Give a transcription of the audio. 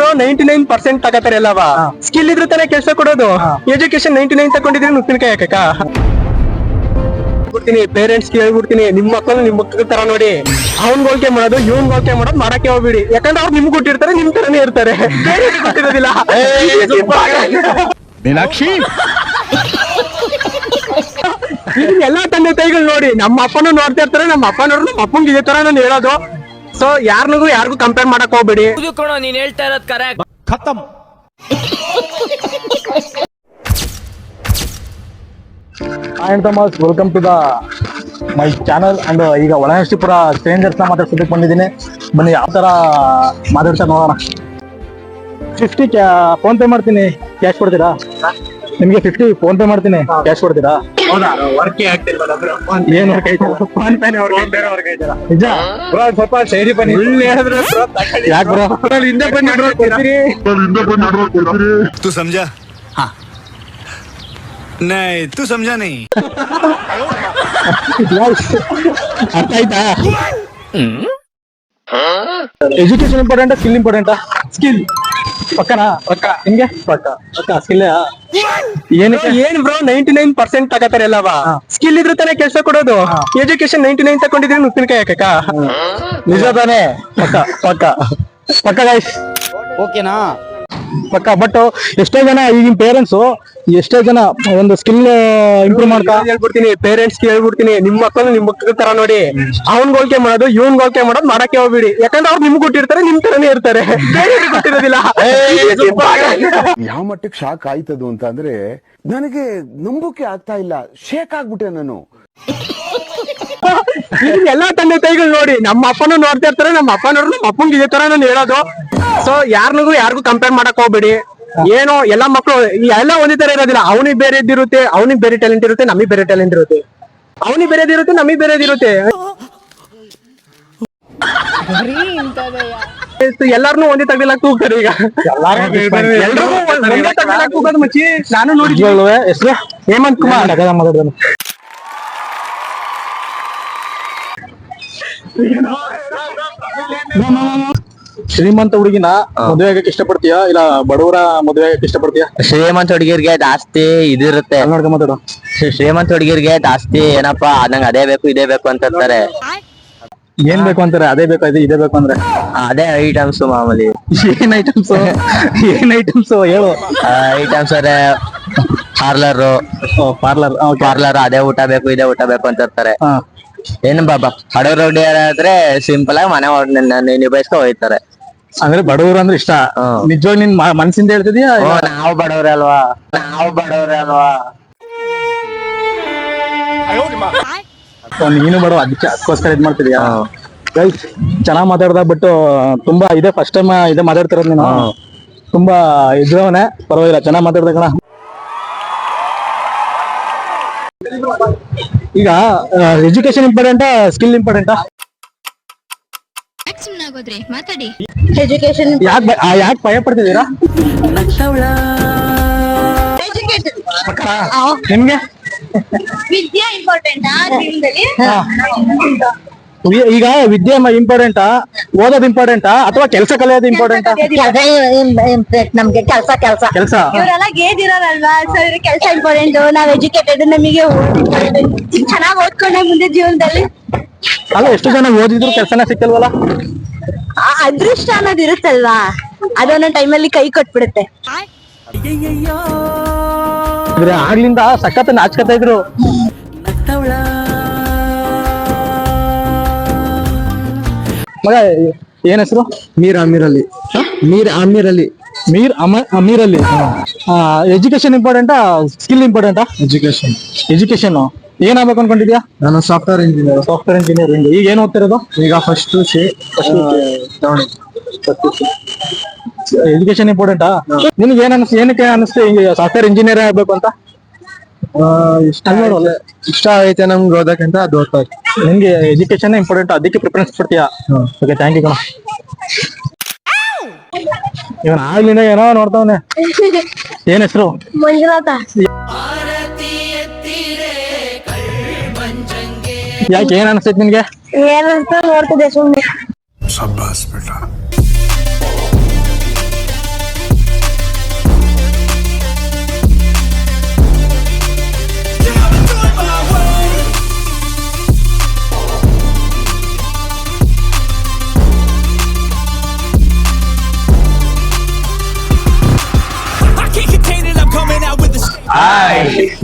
Bro ninety nine percent ತಗೋತಾರೆ ಅಲ್ಲವಾ? Skill ಇದ್ರೆ ತಾನೇ ಕೆಲಸ ಕೊಡೋದು. ಎಜುಕೇಶನ್ ನೈಂಟಿ ನೈನ್ ತಗೊಂಡಿದ್ರೆ ಉಪ್ಪಿನಕಾಯಿ ಹಾಕಕ್ಕ? ಬಿಡ್ತೀನಿ ಪೇರೆಂಟ್ಸ್ ಹೇಳ್ಬಿಡ್ತೀನಿ ನಿಮ್ ಮಕ್ಕಳು ನಿಮ್ ಮಕ್ಕಳ ತರ ನೋಡಿ. ಅವ್ನ್ ಗೋಲ್ಕೆ ಮಾಡೋದು ಇವ್ನ್ ಗೋಲ್ಕೆ ಮಾಡೋದು ಮಾಡಕ್ಕೆ ಹೋಗ್ಬಿಡಿ. ಯಾಕಂದ್ರೆ ಅವ್ರು ನಿಮ್ಗೆ ಕೊಟ್ಟಿರ್ತಾರೆ ನಿಮ್ ತರನೇ ಇರ್ತಾರೆ. ಗೊತ್ತಿರೋದಿಲ್ಲ ಮೀನಾಕ್ಷಿ. ಎಲ್ಲಾ ತಂದೆ ತಾಯಿಗಳು ನೋಡಿ ನಮ್ಮ ಅಪ್ಪನೂ ನೋಡ್ತಾ ಇರ್ತಾರೆ ನಮ್ಮ ಅಪ್ಪ ನೋಡ್ರು ನಮ್ಮ ಅಪ್ಪಂಗೆ ಇದೇ ತರ ನಾನು ಹೇಳೋದು. ಸೊ ಯಾರನಿಗೂ ಯಾರಿಗೂ ಕಂಪೇರ್ ಮಾಡಕ್ ಹೋಗ್ಬೇಡಿ. ಕಣೋ ನೀನ್ ಹೇಳ್ತಾ ಇರೋದ್ correct ಖತಮ್ and Thomas welcome to the my channel and ಈಗ ಒಳನರಸೀಪುರ ಸ್ಟ್ರೇಂಜರ್ಸ್ನ ಮಾತಾಡ್ಸೋದಕ್ಕೆ ಬಂದಿದ್ದೀನಿ. ಬನ್ನಿ ಯಾವ ತರ ಮಾತಾಡ್ತಾರೆ ನೋಡೋಣ. ಫಿಫ್ಟಿ ಫೋನ್ ಪೇ ಮಾಡ್ತೀನಿ. ಕ್ಯಾಶ್ ಕೊಡ್ತೀರಾ? ನಿಮ್ಗೆ ಫಿಫ್ಟಿ ಫೋನ್ ಪೇ ಮಾಡ್ತೀನಿ. ಕ್ಯಾಶ್ ಕೊಡ್ತೀರಾ? ಹೌದಾ? ವರ್ಕೇ ಆಗ್ತಿಲ್ಲ ಏನ್ ವರ್ಕ್ ಫೋನ್ ಬ್ರೋ ಸ್ವಲ್ಪ ಬನ್ನಿ. ಯಾಕೆ ಬ್ರೋ ಹಿಂದೆ ಬನ್ನಿ ತು ಸಮಜಾ ಹಾ. ನೈ ತು ಸಮಜಾ ನೈ. ಅರ್ಥ ಆಯ್ತಾ? Education important skill important skill ಪಕ್ಕನಾ? ಪಕ್ಕ. ಹಿಂಗೆ ಪಕ್ಕ. ಪಕ್ಕ ಸ್ಕಿಲ್ ಏನ್ ಏನ್ ಬ್ರೋ ನೈಂಟಿ ನೈನ್ ಪರ್ಸೆಂಟ್ ತಗತಾರೆ ಅಲ್ಲವಾ ಸ್ಕಿಲ್ ಇದ್ರೆ ತಾನೇ ಕೆಲಸ ಕೊಡೋದು. ಎಜುಕೇಶನ್ ನೈಂಟಿ ನೈನ್ ತಕೊಂಡಿದ್ರೆ ಉಪ್ಪಿನಕಾಯಿ ಹಾಕಕ್ಕ ನಿಜ ತಾನೇ? ಪಕ್ಕ ಪಕ್ಕ. ಪಕ್ಕ ಗೈಸ್ ಓಕೆನಾ? ಪಕ್ಕ. ಬಟ್ ಎಷ್ಟೋ ಜನ ಈಗಿನ ಪೇರೆಂಟ್ಸ್ ಎಷ್ಟೋ ಜನ ಒಂದು ಸ್ಕಿಲ್ ಇಂಪ್ರೂವ್ ಮಾಡ್ತಾ ಹೇಳ್ಬಿಡ್ತೀನಿ ಪೇರೆಂಟ್ಸ್ ಹೇಳ್ಬಿಡ್ತೀನಿ ನಿಮ್ ಮಕ್ಕಳು ನಿಮ್ ಮಕ್ಕಳ ತರ ನೋಡಿ. ಅವ್ನ್ ಗೋಲ್ಕೆ ಮಾಡೋದು ಇವ್ನ್ ಗೋಲ್ಕೆ ಮಾಡೋದು ಮಾಡಕ್ಕೆ ಹೋಗ್ಬಿಡಿ. ಯಾಕಂದ್ರೆ ಅವ್ರು ನಿಮ್ಗೆ ಕೊಟ್ಟಿರ್ತಾರೆ ನಿಮ್ ತರನೇ ಇರ್ತಾರೆ. ಗೊತ್ತಿರೋದಿಲ್ಲ ಯಾವ ಮಟ್ಟಕ್ಕೆ ಶಾಕ್ ಆಯ್ತದು ಅಂತ ಅಂದ್ರೆ ನನಗೆ ನಂಬಿಕೆ ಆಗ್ತಾ ಇಲ್ಲ. ಶೇಕ್ ಆಗ್ಬಿಟ್ಟೆ ನಾನು. ಎಲ್ಲಾ ತಂದೆ ತಾಯಿಗಳು ನೋಡಿ ನಮ್ಮ ಅಪ್ಪನೂ ನೋಡ್ತಾ ಇರ್ತಾರೆ ನಮ್ಮ ಅಪ್ಪ ನೋಡಿದ್ರೆ ನಮ್ಮ ಅಪ್ಪಂಗೆ ಇದೇ ತರ ನಾನು ಹೇಳೋದು. ಸೊ ಯಾರನಿಗೂ ಯಾರಿಗೂ ಕಂಪೇರ್ ಮಾಡಕ್ ಹೋಗ್ಬೇಡಿ. ಏನೋ ಎಲ್ಲಾ ಮಕ್ಕಳು ಎಲ್ಲ ಒಂದೇ ತರ ಇರೋದಿಲ್ಲ. ಅವನಿಗೆ ಬೇರೆದಿರುತ್ತೆ ಅವನಿಗೆ ಬೇರೆ ಟ್ಯಾಲೆಂಟ್ ಇರುತ್ತೆ ನಮಗೆ ಬೇರೆ ಟ್ಯಾಲೆಂಟ್ ಇರುತ್ತೆ. ಅವನಿಗೆ ಬೇರೆದಿರುತ್ತೆ ನಮಗೆ ಬೇರೆದಿರುತ್ತೆ ಎಲ್ಲಾರನು ಒಂದೇ ತಗಲಿಲ್ಲ ಕೂಗ್ತಾರೆ ಈಗ. ಎಲ್ರಿಗೂ ಒಂದೇ ಮಚ್ಚಿ. ನಾನು ನೋಡಿದ್ವಿ ಹೆಸರು? ಹೇಮಂತ್ ಕುಮಾರ್. ಶ್ರೀಮಂತ ಹುಡುಗಿನ ಮದುವೆ ಆಗಕ್ಕೆ ಇಷ್ಟಪಡ್ತೀಯಾ? ಇಲ್ಲ ಬಡವರ ಮದುವೆ ಆಗಕ್ಕೆ ಇಷ್ಟಪಡ್ತೀಯಾ? ಶ್ರೀಮಂತ ಹುಡುಗಿರ್ಗೆ ಜಾಸ್ತಿ ಇದಿರುತ್ತೆ ನೋಡ್ಕೊಂಡ್ ಮಾತಾಡು. ಶ್ರೀ- ಶ್ರೀಮಂತ ಹುಡುಗಿರ್ಗೆ ಜಾಸ್ತಿ ಏನಪ್ಪಾ ನಂಗೆ ಅದೇ ಬೇಕು ಇದೇ ಬೇಕು ಅಂತ ಇರ್ತಾರೆ ಏನ್ ಬೇಕು ಅಂತಾರೆ? ಅದೇ ಬೇಕು? ಅದೇ ಇದೇ ಬೇಕು ಅಂದ್ರೆ? ಅದೇ ಐಟಮ್ಸ್ ಮಾಮೂಲಿ. ಏನ್ ಐಟಮ್ಸ್? ಏನ್ ಐಟಮ್ಸ್? ಹೇಳು. ಐಟಮ್ಸ್ ಅದೇ ಪಾರ್ಲರ್. ಪಾರ್ಲರ್. ಪಾರ್ಲರ್ ಅದೇ ಊಟ ಬೇಕು ಇದೇ ಊಟ ಬೇಕು ಅಂತ ಇರ್ತಾರೆ ಏನು ಬಾಬಾ ಬಡವ್ರ ಆದ್ರೆ ಸಿಂಪಲ್ ಆಗಿ ಮನೆ ಒಳಗ್ ನಿನ್ನ- ನಿನ್ನ ನಿಭಾಯಿಸ್ಕೊ ಹೋಯ್ತಾರೆ. ಅಂದ್ರೆ ಬಡವರು ಅಂದ್ರೆ ಇಷ್ಟ. ನಿಜವಾಗಿ ನಿನ್ ಮನ್ಸಿಂದ ಹೇಳ್ತಿದ್ಯಾ? ನಾವು ಬಡವ್ರೆ ಅಲ್ವಾ? ನಾವು ಬಡವ್ರೆ ಅಲ್ವಾ? ನೀನು ಬಡವ ಅದಕ್ಕೆ ಅದಕ್ಕೋಸ್ಕರ ಇದ್ ಮಾಡ್ತಿದ್ಯಾ? ಗೈಸ್ ಚೆನ್ನಾಗ್ ಮಾತಾಡ್ದ ಬಟ್ ತುಂಬಾ ಇದೆ ಫಸ್ಟ್ ಟೈಮ್ ಇದೆ ಮಾತಾಡ್ತಿರೋದು ನೀನು. ತುಂಬಾ ಇದ್ರವನೇ ಪರವಾಗಿಲ್ಲ ಚೆನ್ನಾಗ್ ಮಾತಾಡ್ದ ಕಣ. ಈಗ ಎಜುಕೇಶನ್ ಇಂಪಾರ್ಟೆಂಟಾ ಸ್ಕಿಲ್ ಇಂಪಾರ್ಟೆಂಟಾ ಯಾಕೆ ಸುಮ್ಮನಾಗೋದ್ರಿ ಮಾತಾಡಿ. ಎಜುಕೇಶನ್ ಯಾಕೆ ಯಾಕೆ ಭಯ ಪಡ್ತಿದ್ದೀರಾ? ನಿಮ್ಗೆ? ವಿದ್ಯಾ ಇಂಪಾರ್ಟೆಂಟ್ ಜೀವನದಲ್ಲಿ? ವಿ- ಈಗ ವಿದ್ಯೆ ಇಂಪಾರ್ಟೆಂಟಾ ಓದೋದು ಇಂಪಾರ್ಟೆಂಟಾ ಅಥವಾ ಕೆಲಸ ಕಲಿಯೋದು ಇಂಪಾರ್ಟೆಂಟಾ ನಮ್ಗೆ ಕೆಲಸ ಕೆಲಸ. ಕೆಲಸ. ಇವರೆಲ್ಲ ಗೇದಿರೋರಲ್ವಾ? ಸೊ ಇವ್ರ ಕೆಲಸ ಇಂಪಾರ್ಟೆಂಟ್ ನಾವ್ ಎಜುಕೇಟೆಡ್ ನಮಗೆ ಚೆನ್ನಾಗಿ ಓದ್ಕೊಂಡೆ ಮುಂದೆ ಜೀವನದಲ್ಲಿ. ಅಲ್ಲ ಎಷ್ಟು ಜನ ಓದಿದ್ರು ಕೆಲಸನೇ ಸಿಕ್ಕಲ್ವಲ್ಲ? ಆ ಅದೃಷ್ಟ ಅನ್ನೋದು ಇರುತ್ತಲ್ವಾ? ಅದೊಂದೊಂದ್ ಟೈಮಲ್ಲಿ ಕೈ ಕೊಟ್ಬಿಡುತ್ತೆ. ಅಂದ್ರೆ ಆಗ್ಲಿಂದ ಸಖತ್ ನಾಚ್ಕತಾ ಇದ್ರು. ಮಗ ಏನ್ ಹೆಸರು? ಮೀರ್ ಅಮೀರ್ ಅಲ್ಲಿ ಮೀರ್ ಅಮೀರ್ ಅಲ್ಲಿ ಮೀರ್ ಅಮ ಅಮೀರ್ ಅಲ್ಲಿ ಎಜುಕೇಶನ್ ಇಂಪಾರ್ಟೆಂಟಾ ಸ್ಕಿಲ್ ಇಂಪಾರ್ಟೆಂಟಾ ಎಜುಕೇಶನ್ ಎಜುಕೇಶನ್ ಏನಾಗ್ಬೇಕು ಅನ್ಕೊಂಡಿದ್ಯಾ? ನಾನು ಸಾಫ್ಟ್ವೇರ್ ಇಂಜಿನಿಯರ್ ಸಾಫ್ಟ್ವೇರ್ ಇಂಜಿನಿಯರಿಂಗ್ ಈಗ ಏನ್ ಓದ್ತಿರೋದು? ಈಗ ಫಸ್ಟ್ ಸಿ ಎಜುಕೇಶನ್ ಇಂಪಾರ್ಟೆಂಟ್ ನಿನ್ಗೆ ಏನ್ ಅನ್ಸ್ ಏನಕ್ಕೆ ಅನಿಸ್ತು ಸಾಫ್ಟ್ವೇರ್ ಇಂಜಿನಿಯರ್ ಆಗ್ಬೇಕು ಅಂತ? ಇಷ್ಟ ಇಷ್ಟ ಐತೆ ನಮ್ಗೆ ಓದಕ್ಕಂತ ಅದು ಓದ್ತಾ ನಿಮ್ಗೆ ಎಜುಕೇಶನ್ ಇಂಪಾರ್ಟೆಂಟ್ ಅದಕ್ಕೆ ಪ್ರಿಫರೆನ್ಸ್ ಕೊಡ್ತೀಯಾ? ಓಕೆ ಥ್ಯಾಂಕ್ ಯು ಕಣ. ಇವನ್ ಆಗ್ಲಿಂದ ಏನೋ ನೋಡ್ತಾವನೆ. ಏನ್ ಹೆಸರು? ಮಂಜುನಾಥ. ಯಾಕೆ ಏನ್ ಅನ್ಸೈತಿ ನಿನ್ಗೆ ಏನಂತ ನೋಡ್ತಿದ್ದೆ ಸುಮ್ಮನೆ ಶಬ್ಬಾಸ್ ಬೇಟ I